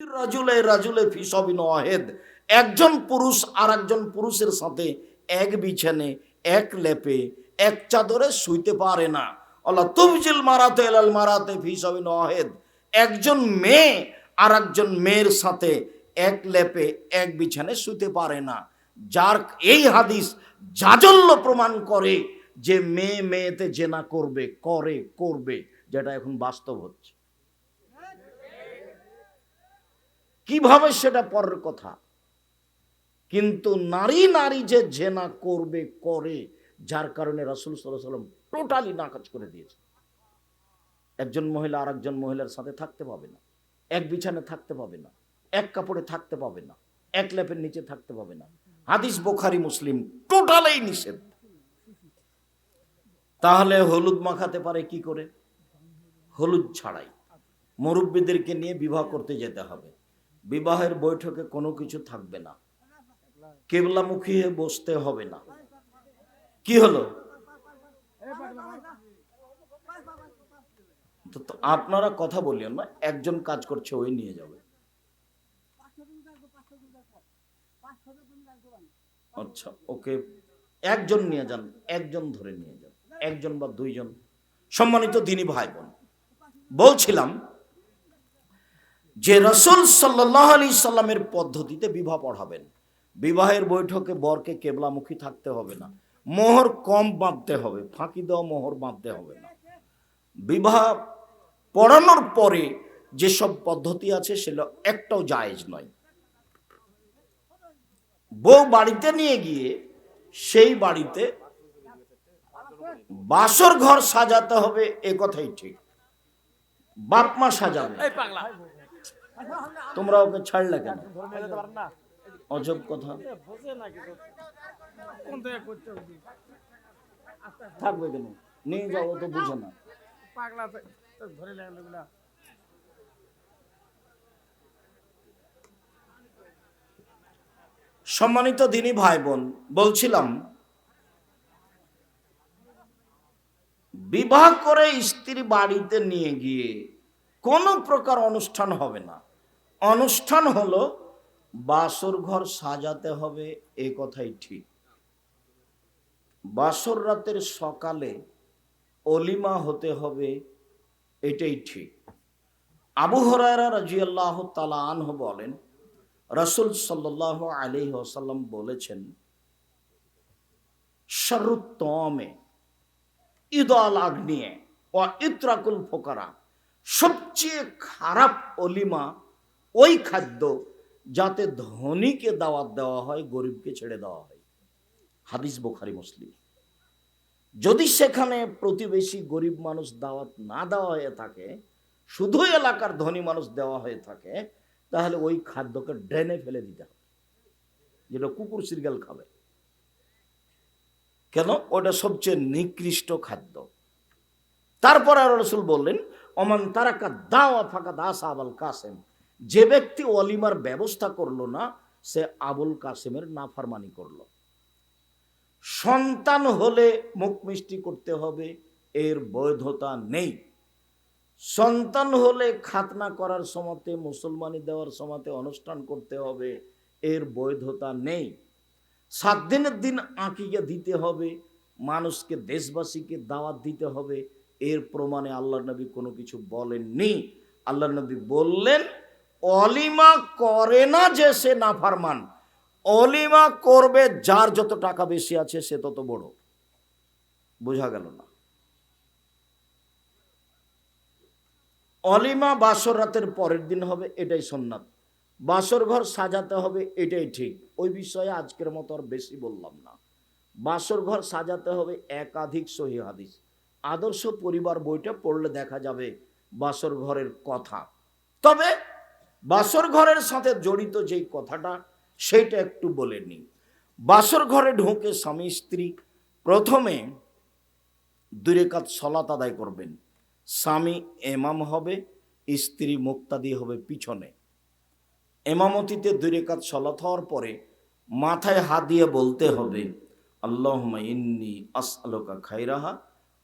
রাজুলে রাজুলে ফিসবিন ওয়াহেদ একজন পুরুষ আর একজন পুরুষের সাথে এক বিছানে, এক লেপে, এক চাদরে শুইতে পারে না। আল্লাহ, তুবজিল মারাতে, এলাল মারাতে একজন মেয়ে আর একজন মেয়ের সাথে এক লেপে, এক বিছানে শুতে পারে না। যার এই হাদিস জাজল্য প্রমাণ করে যে মেয়ে মেয়েতে জেনা করবে, করে, করবে, যেটা এখন বাস্তব হচ্ছে। কীভাবে সেটা পরের কথা? কিন্তু নারী নারী যে জেনা করবে, করে, যার কারণে রাসুল সাল্লাম টোটালি নাকাজ করে দিয়েছে একজন মহিলা আর একজন মহিলার সাথে থাকতে পাবে না। এক বিছানে থাকতে পাবে না। এক কাপড়ে থাকতে পাবে না। এক ল্যাপের নিচে থাকতে পাবে না। হাদিস বোখারি, মুসলিম টোটালেই নিষেধ। তাহলে হলুদ মাখাতে পারে কি করে? হলুদ ছাড়াই। মুরব্বীদেরকে নিয়ে বিবাহ করতে যেতে হবে। বিবাহের বৈঠকে কোনো কিছু থাকবে না। কেবলামুখী হয়ে বসতে হবে না। কি হলো? আপনারা কথা বলিও না, একজন কাজ করছে, ওই নিয়ে যাবে। আচ্ছা ওকে একজন নিয়ে যান, একজন ধরে নিয়ে যান, একজন বা দুইজন। সম্মানিত দিনী ভাই বোন বলছিলাম যে রসুল সাল্লাহ আলি সাল্লামের পদ্ধতিতে বিবাহ পড়াবেন বিবাহের বৈঠকে বরকে কেবলামুখী থাকতে হবে না। মোহর কম বাঁধতে হবে, ফাঁকি দেওয়া মোহর বাঁধতে হবে না। বিবাহ পড়ানোর পরে যেসব পদ্ধতি আছে সেগুলো একটাও জায়েজ নয়। বউ বাড়িতে নিয়ে গিয়ে সেই বাড়িতে বাসর ঘর সাজাতে হবে, এ কথাই ঠিক। বাপ মা সাজাবে। তোমরা ওকে ছাড়লে কেন? অজব কথা। থাকবে কেন? নিয়ে যাও তো বুঝে না। সম্মানিত দিনী ভাই বোন বলছিলাম, বিবাহ করে স্ত্রী বাড়িতে নিয়ে গিয়ে কোনো প্রকার অনুষ্ঠান হবে না। অনুষ্ঠান হলো, বাসর ঘর সাজাতে হবে, এ কথাই ঠিক। বাসর রাতের সকালে অলিমা হতে হবে, এটাই ঠিক। আবু হরায়রা রাজিয়াল্লাহ তালা আনহ বলেন, রসুল সাল্লাহ আলী ওসাল্লাম বলেছেন শরুত্তমে ঈদ আল আগ্নিয়ে ও ইত্রাকুল ফোকারা, সবচেয়ে খারাপ অলিমা ওই খাদ্য যাতে ধনীকে দাওয়াত দেওয়া হয়, গরিবকে ছেড়ে দেওয়া হয়। হাদিস বোখারি, মুসলিম। যদি সেখানে প্রতিবেশী গরিব মানুষ দাওয়াত না দেওয়া হয়ে থাকে, শুধু এলাকার ধনী মানুষ দেওয়া হয়ে থাকে, তাহলে ওই খাদ্যকে ড্রেনে ফেলে দিতে হবে। যেটা কুকুর, সিরগাল খাবে। কেন? ওটা সবচেয়ে নিকৃষ্ট খাদ্য। তারপর আর রসুল বললেন অমান তারাকা দাওয়া ফাঁকা দাস আবাল কাসেম। যে ব্যক্তি অলিমার ব্যবস্থা করল না, সে আবুল কাসেমের নাফারমানি করল। সন্তান হলে মুখ মিষ্টি করতে হবে, এর বৈধতা নেই। সন্তান হলে খাতনা করার সময়তে, মুসলমানি দেওয়ার সময়তে অনুষ্ঠান করতে হবে, এর বৈধতা নেই। সাত দিনের দিন আঁকিয়ে দিতে হবে, মানুষকে, দেশবাসীকে দাওয়াত দিতে হবে, এর প্রমাণে আল্লাহ নবী কোনো কিছু বলেননি। আল্লাহ নবী বললেন অলিমা করে না যে সে নাফারমান, অলিমা করবে যার যত টাকা বেশি আছে সে তত বড়। বোঝা গেল না? অলিমা বাসর রাতের পরের দিন হবে, এটাই সন্ন্যাত বাসর ঘর সাজাতে হবে, এটাই ঠিক। ওই বিষয়ে আজকের মতো আর বেশি বললাম না। বাসর ঘর সাজাতে হবে একাধিক সহি হাদিস। আদর্শ পরিবার বইটা পড়লে দেখা যাবে বাসর ঘরের কথা। তবে বাসর ঘরের সাথে জড়িত যেই কথাটা, সেইটা একটু বলে নিই। বাসর ঘরে ঢুকে স্বামী স্ত্রী প্রথমে দুরেকাত সলাত আদায় করবেন। স্বামী এমাম হবে, স্ত্রী মুক্তাদি হবে পিছনে। এমামতিতে দুরেকাত সলাত হওয়ার পরে মাথায় হাত দিয়ে বলতে হবে আল্লাহ ইন্নি আসআলুকা খাইরাহা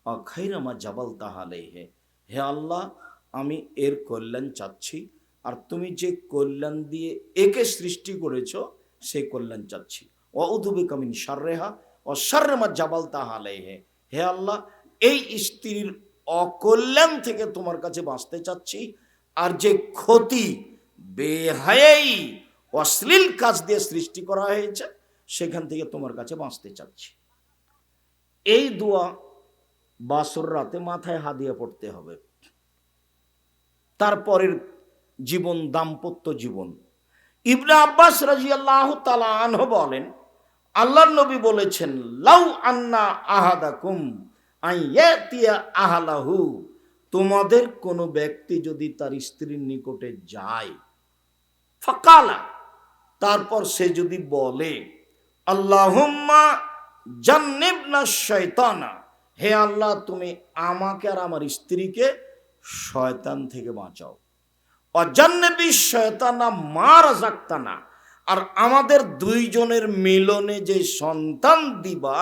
আ খাইরামা জাবাল তাহালে হে হে আল্লাহ, আমি এর কল্যাণ চাচ্ছি আর তুমি যে কল্যাণ দিয়ে একে সৃষ্টি করেছ সেই কল্যাণ চাচ্ছি। অউধুবে কামিন সাররেহা ও সার্রেমা জাবাল তাহালে হে হে আল্লাহ, এই স্ত্রীর অকল্যাণ থেকে তোমার কাছে বাঁচতে চাচ্ছি, আর যে ক্ষতি বেহায়াই অশ্লীল কাজ দিয়ে সৃষ্টি করা হয়েছে, সেখান থেকে তোমার কাছে বাঁচতে চাচ্ছি। এই দোয়া বাসর রাতে মাথায় হাদিয়া পড়তে হবে। তারপরের জীবন, দাম্পত্য জীবন। ইবনে আব্বাস রাজিয়াল্লাহ তালা আনহ বলেন, আল্লাহর নবী বলেছেন, লাউ আন্না আহাদাকুম আহালাহু। তোমাদের কোনো ব্যক্তি যদি তার স্ত্রীর নিকটে যায়, ফাকালা, তারপর সে যদি বলে, আল্লাহুম্মা জান্নিবনা শয়তানা। হে আল্লাহ, তুমি আমাকে আর আমার স্ত্রীকে শয়তান থেকে বাঁচাও। অজান্নবী শয়তানা মার জাক্তানা আর আমাদের দুইজনের মিলনে যে সন্তান দিবা,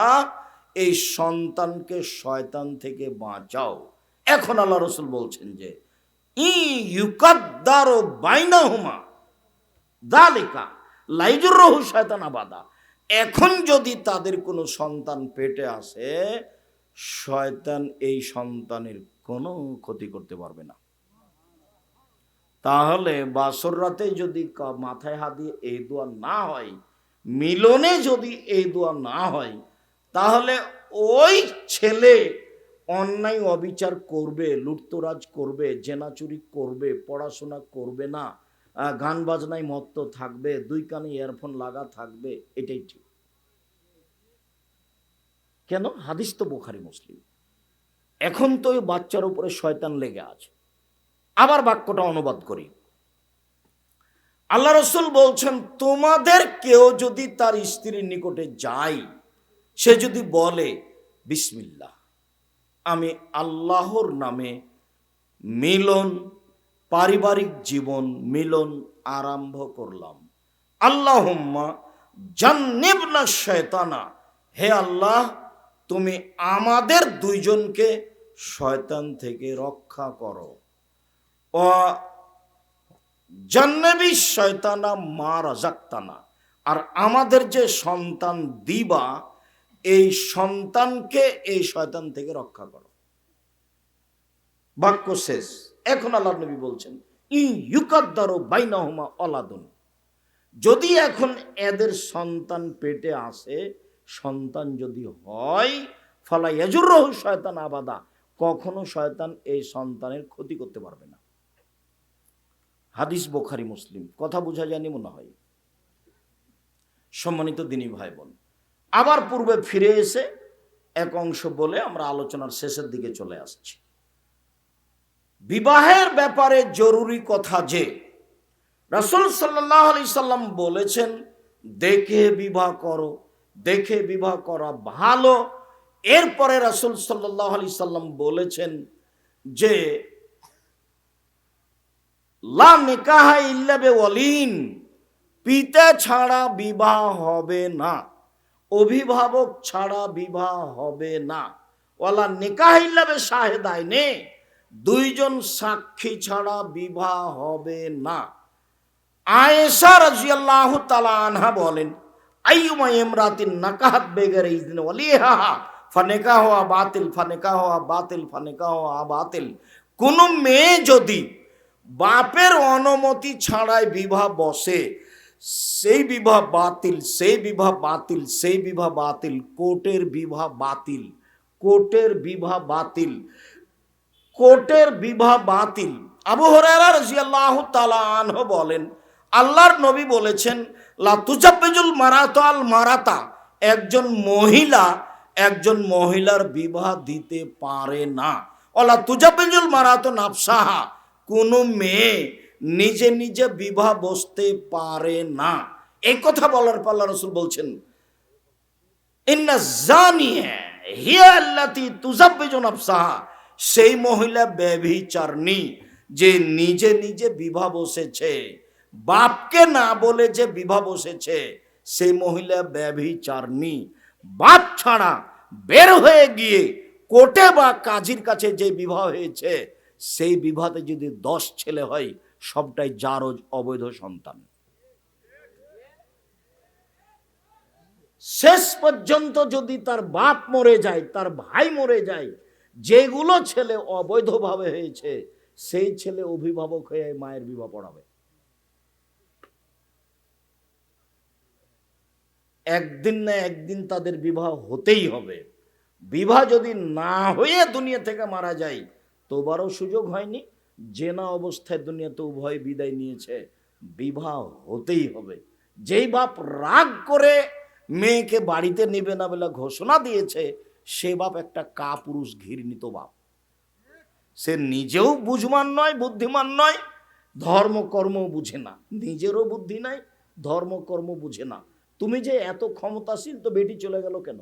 এই সন্তানকে শয়তান থেকে বাঁচাও। এখন আল্লাহ রসুল বলছেন যে, ই ইউকাদ্দার বাইনা হুমা দালিকা লাইজুর রহু শয়তান আবাদা। এখন যদি তাদের কোনো সন্তান পেটে আসে, শয়তান এই সন্তানের কোনো ক্ষতি করতে পারবে না। তাহলে বাসর রাতে যদি মাথায় হাত দিয়ে এই দোয়া না হয়, মিলনে যদি এই দোয়া না হয়, তাহলে ওই ছেলে অন্যায়, অবিচার করবে, লুটতরাজ করবে জেনাচুরি করবে, পড়াশোনা করবে না গান বাজনায় মত্ত থাকবে, দুই কানে ইয়ারফোন লাগা থাকবে, এটাই ঠিক। কেন? হাদিস তো বোখারি, মুসলিম। এখন তো ওই বাচ্চার উপরে শয়তান লেগে আছে। আবার বাক্যটা অনুবাদ করি। আল্লাহ রসুল বলছেন, তোমাদের কেউ যদি তার স্ত্রীর নিকটে যায়, সে যদি বলে, বিসমিল্লাহ, আমি আল্লাহর নামে মিলন, পারিবারিক জীবন মিলন আরম্ভ করলাম। আল্লাহুম্মা জান্নিবনা শয়তানা, হে আল্লাহ, তুমি আমাদের দুইজনকে শয়তান থেকে রক্ষা করো। ও জান্নাবি শয়তানা মা রাজাক্তানা। আর আমাদের যে সন্তান দিবা, এই সন্তানকে এই শয়তান থেকে রক্ষা করো। বাক্য শেষ। এখন আল্লাহ নবী বলছেন ই ইউকাদ্দারো বাইনাহুমা অলাদুন যদি এখন এদের সন্তান পেটে আসে, সন্তান যদি হয়, ফলা ইয়াজুর শয়তান আবাদা, কখনো শয়তান এই সন্তানের ক্ষতি করতে পারবে না। হাদিস বোখারি মুসলিম। কথা বোঝা যায়নি মনে হয়। সম্মানিত দিনী ভাই বোন আবার পূর্বে ফিরে এসে এক অংশ বলে আমরা আলোচনার শেষের দিকে চলে আসছি। বিবাহের ব্যাপারে জরুরি কথা যে, রাসুল সাল্লাহ আলি সাল্লাম বলেছেন, দেখে বিবাহ করো, দেখে বিবাহ করা ভালো। এরপরে রাসুল সাল্লাহ আলি সাল্লাম বলেছেন যে লা নিকাহা ইল্লাবে ওয়ালিন পিতা ছাড়া বিবাহ হবে না। অভিভাবক ছাড়া বিবাহ হবে না। ওয়ালা নিকাহ ইল্লাবে শাহেদায় নে দুইজন সাক্ষী ছাড়া বিবাহ হবে না। আয়েশা রাজিয়াল্লাহু তাআলা আনহা বলেন, আইয়ুমা ইমরাতিন নাকাহাত বেগের ইজনে ওয়ালিহা ফানেকা হওয়া বাতিল ফানেকা হওয়া বাতিল ফানেকা হওয়া বাতিল কোন মেয়ে যদি বাপের অনুমতি ছাড়াই বিবাহ বসে। সেই বিবাহ বাতিল, সেই বিবাহ বাতিল, সেই বিবাহ বাতিল, কোর্টের বিবাহ বাতিল, কোর্টের বিবাহ বাতিল, কোর্টের বিবাহ বাতিল। আবু হরারা তাআলা আনহু বলেন, আল্লাহর নবী বলেছেন, লা তুজাব্বিজুল মারাতা আল মারাতা একজন মহিলা একজন মহিলার বিবাহ দিতে পারে না। ওলা তুজাব্বিজুল মারাতো নাফসাহা কোনো মেয়ে নিজে নিজে বিবাহ বসতে পারে না। এই কথা বলার পর আল্লাহ রসুল বলছেন, ইন্না জানিয়া হিয়া আল্লাতি তুজাব্বিজু নাফসাহা। সেই মহিলা ব্যভিচারণী যে নিজে নিজে বিবাহ বসেছে, বাপকে না বলে যে বিবাহ বসেছে, সেই মহিলা ব্যভিচারণী বাপ ছাড়া বের হয়ে গিয়ে কোর্টে বা কাজীর কাছে যে বিবাহ হয়েছে সেই বিবাহতে যদি দশ ছেলে হয়, সবটাই যার অবৈধ সন্তান। শেষ পর্যন্ত যদি তার বাপ মরে যায়, তার ভাই মরে যায়, যেগুলো ছেলে অবৈধভাবে হয়েছে, সেই ছেলে অভিভাবক হয়ে মায়ের বিবাহ পড়াবে। একদিন না একদিন তাদের বিবাহ হতেই হবে। বিবাহ যদি না হয়ে দুনিয়া থেকে মারা যায় তোবারও সুযোগ হয়নি। জেনা অবস্থায় দুনিয়াতে উভয় বিদায় নিয়েছে। বিবাহ হতেই হবে। যেই বাপ রাগ করে মেয়েকে বাড়িতে নেবে না বলে ঘোষণা দিয়েছে, সে বাপ একটা কাপুরুষ ঘৃণিত বাপ। সে নিজেও বুঝমান নয়, বুদ্ধিমান নয়, ধর্মকর্ম বুঝে না। নিজেরও বুদ্ধি নাই, ধর্মকর্ম বুঝে না। তুমি যে এত ক্ষমতাশীল, তো বেটি চলে গেল কেন?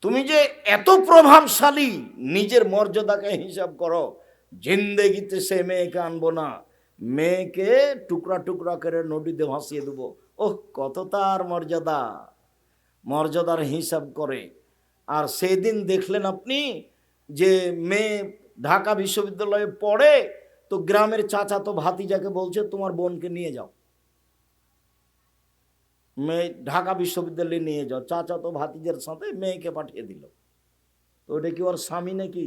তুমি যে এত প্রভাবশালী, নিজের মর্যাদাকে হিসাব করো, জিন্দেগিতে সে মেয়েকে আনব না। মেয়েকে টুকরা টুকরা করে নদীতে ভাসিয়ে দেবো। ওহ, কত তার মর্যাদা। মর্যাদার হিসাব করে। আর সেদিন দেখলেন আপনি যে মেয়ে ঢাকা বিশ্ববিদ্যালয়ে পড়ে, তো গ্রামের চাচা তো ভাতিজাকে বলছে, তোমার বোনকে নিয়ে যাও। মেয়ে ঢাকা বিশ্ববিদ্যালয়ে নিয়ে যাও। চাচা তো ভাতিজের সাথে মেয়েকে পাঠিয়ে দিল। তো ওটা কি ওর স্বামী নাকি?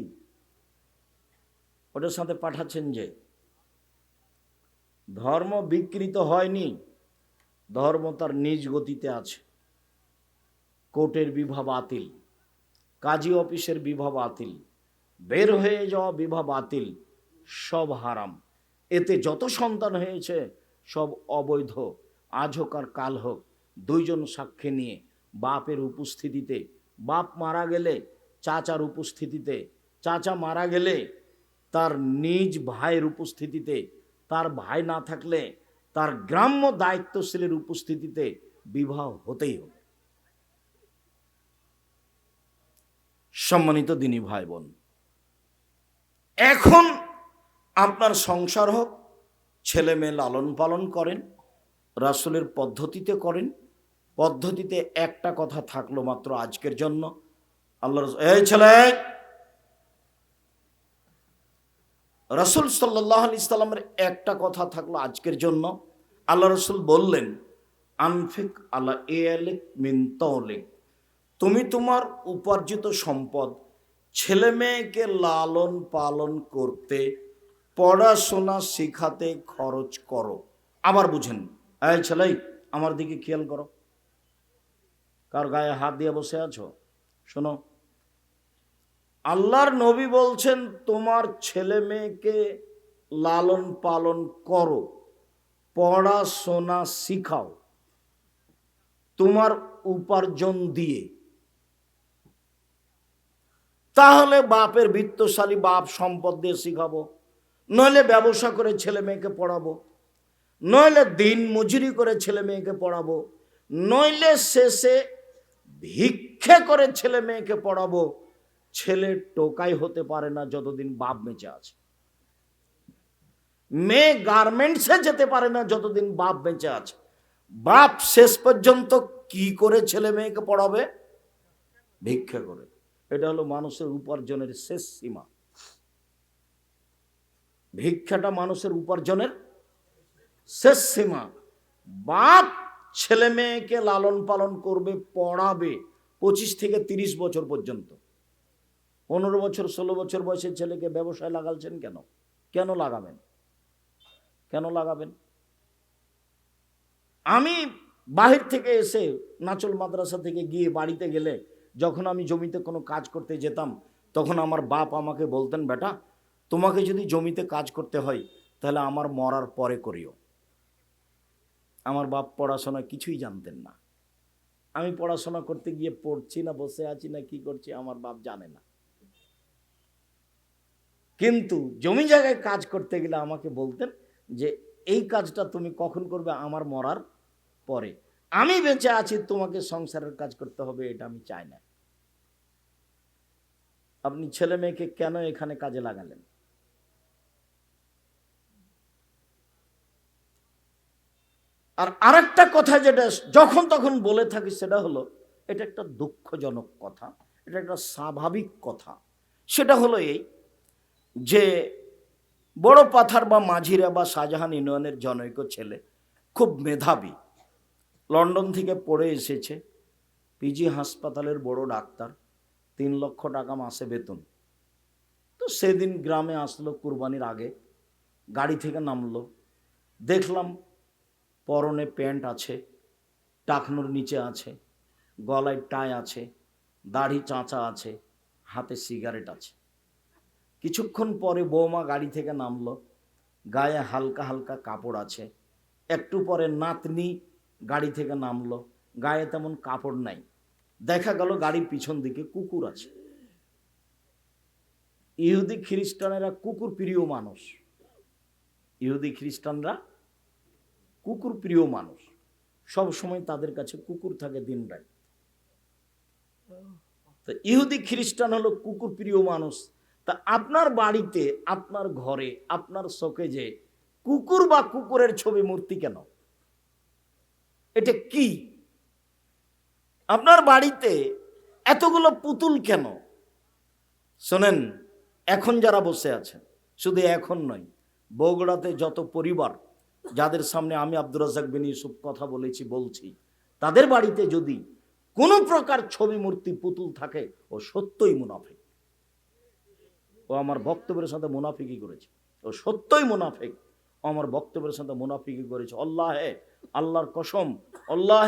ওটার সাথে পাঠাচ্ছেন যে। ধর্ম বিকৃত হয়নি, ধর্ম তার নিজ গতিতে আছে। কোর্টের বিবাহ বাতিল কাজী অফিসের বিবাহ বাতিল বের হয়ে যাওয়া বিবাহ বাতিল সব হারাম। এতে যত সন্তান হয়েছে, সব অবৈধ আজ হোক আর কাল হোক। দুইজন সাক্ষী নিয়ে বাপের উপস্থিতিতে, বাপ মারা গেলে চাচার উপস্থিতিতে, চাচা মারা গেলে তার নিজ ভাইয়ের উপস্থিতিতে, তার ভাই না থাকলে তার গ্রাম্য দায়িত্বশীলের উপস্থিতিতে বিবাহ হতেই হবে। সম্মানিত দিনী ভাই বোন এখন আপনার সংসার হোক ছেলে মেয়ে লালন পালন করেন, রাসুলের পদ্ধতিতে করেন পদ্ধতিতে একটা কথা থাকল মাত্র আজকের জন্য। আল্লাহ এই ছেলে! রসুল সাল্লাহ আলি ইসলামের একটা কথা থাকল আজকের জন্য। আল্লাহ রসুল বললেন, আনফিক আল্লাহ এ আলেক মিন্তলেক তুমি তোমার উপার্জিত সম্পদ ছেলে মেয়েকে লালন পালন করতে, পড়াশোনা শেখাতে খরচ করো। আবার বুঝেন। এই ছেলেই আমার দিকে খেয়াল করো। কার গায়ে হাত দিয়ে বসে আছো? শোনো, আল্লাহর নবী বলছেন, তোমার ছেলে মেয়েকে লালন পালন করো পড়াশোনা শিখাও, তোমার উপার্জন দিয়ে। তাহলে বাপের বৃত্তশালী বাপ সম্পদ দিয়ে শিখাবো, নইলে ব্যবসা করে ছেলে মেয়েকে পড়াবো, নইলে দিন মজুরি করে ছেলে মেয়েকে পড়াবো, নইলে শেষে ভিক্ষে করে ছেলে মেয়েকে পড়াবো। ছেলে টোকাই হতে পারে না যতদিন বাপ বেঁচে আছে। মেয়ে গার্মেন্টসে যেতে পারে না যতদিন বাপ বেঁচে আছে। বাপ শেষ পর্যন্ত কি করে ছেলে মেয়েকে পড়াবে? ভিক্ষা করে। এটা হলো মানুষের উপার্জনের শেষ সীমা। ভিক্ষাটা মানুষের উপার্জনের শেষ সীমা। বাপ ছেলে মেয়েকে লালন পালন করবে, পড়াবে পঁচিশ থেকে তিরিশ বছর পর্যন্ত। পনেরো বছর, ষোলো বছর বয়সের ছেলেকে ব্যবসায় লাগালছেন কেন? কেন লাগাবেন? কেন লাগাবেন? আমি বাহির থেকে এসে নাচল মাদ্রাসা থেকে গিয়ে বাড়িতে গেলে যখন আমি জমিতে কোনো কাজ করতে যেতাম, তখন আমার বাপ আমাকে বলতেন, বেটা, তোমাকে যদি জমিতে কাজ করতে হয়, তাহলে আমার মরার পরে করিও। আমার বাপ পড়াশোনা কিছুই জানতেন না। আমি পড়াশোনা করতে গিয়ে পড়ছি না, বসে আছি না, কি করছি আমার বাপ জানে না। কিন্তু জমি জায়গায় কাজ করতে গেলে আমাকে বলতেন যে, এই কাজটা তুমি কখন করবে? আমার মরার পরে। আমি বেঁচে আছি, তোমাকে সংসারের কাজ করতে হবে, এটা আমি চাই না। আপনি ছেলে মেয়েকে কেন এখানে কাজে লাগালেন? আর আরেকটা কথা যেটা যখন তখন বলে থাকি সেটা হলো, এটা একটা দুঃখজনক কথা, এটা একটা স্বাভাবিক কথা। সেটা হলো এই যে বড় পাথার বা মাঝিরা বা শাহজাহান ইউনিয়নের জনৈক ছেলে, খুব মেধাবী, লন্ডন থেকে পড়ে এসেছে পিজি হাসপাতালের বড় ডাক্তার, তিন লক্ষ টাকা মাসে বেতন। তো সেদিন গ্রামে আসলো কুরবানির আগে, গাড়ি থেকে নামলো, দেখলাম পরনে প্যান্ট আছে, টাকনুর নিচে আছে, গলায় টাই আছে, দাড়ি চাঁচা আছে, হাতে সিগারেট আছে। কিছুক্ষণ পরে বৌমা গাড়ি থেকে নামলো। গায়ে হালকা হালকা কাপড় আছে। একটু পরে নাতনি গাড়ি থেকে নামলো। গায়ে তেমন কাপড় নাই। দেখা গেল গাড়ির পিছন দিকে কুকুর আছে। ইহুদি খ্রিস্টানেরা কুকুর প্রিয় মানুষ। ইহুদি খ্রিস্টানরা কুকুর প্রিয় মানুষ, সব সময় তাদের কাছে কুকুর থাকে দিন রাত। তো ইহুদি খ্রিস্টান হলো কুকুর প্রিয় মানুষ। তা আপনার বাড়িতে, আপনার ঘরে, আপনার শোকেজে কুকুর বা কুকুরের ছবি মূর্তি কেন? এটা কি? আপনার বাড়িতে এতগুলো পুতুল কেন? শোনেন, এখন যারা বসে আছেন, শুধু এখন নয়, বগুড়াতে যত পরিবার যাদের সামনে আমি আব্দুর রাজাক বিন ইউসুফ কথা বলেছি, বলছি, তাদের বাড়িতে যদি কোনো প্রকার ছবি মূর্তি পুতুল থাকে, ও সত্যই মুনাফিক। ও আমার বক্তব্যের সাথে মুনাফিকি করেছে। ও সত্যই মুনাফিক। আমার বক্তব্যের সাথে মুনাফিকি করেছে। আল্লাহে আল্লাহর কসম, আল্লাহ